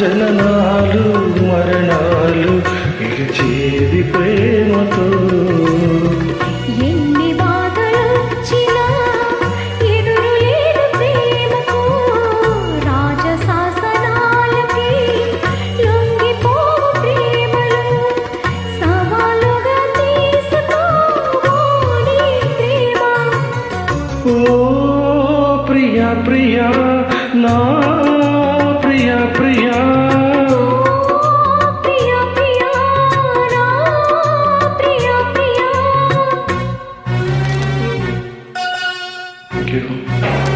జననాలు మరణాలు పిలిచేది ప్రేమతో. ఎన్ని బాధలొచ్చినా ప్రేమతో రాజశాసనాలకి లొంగిపోవు నా Janeiro.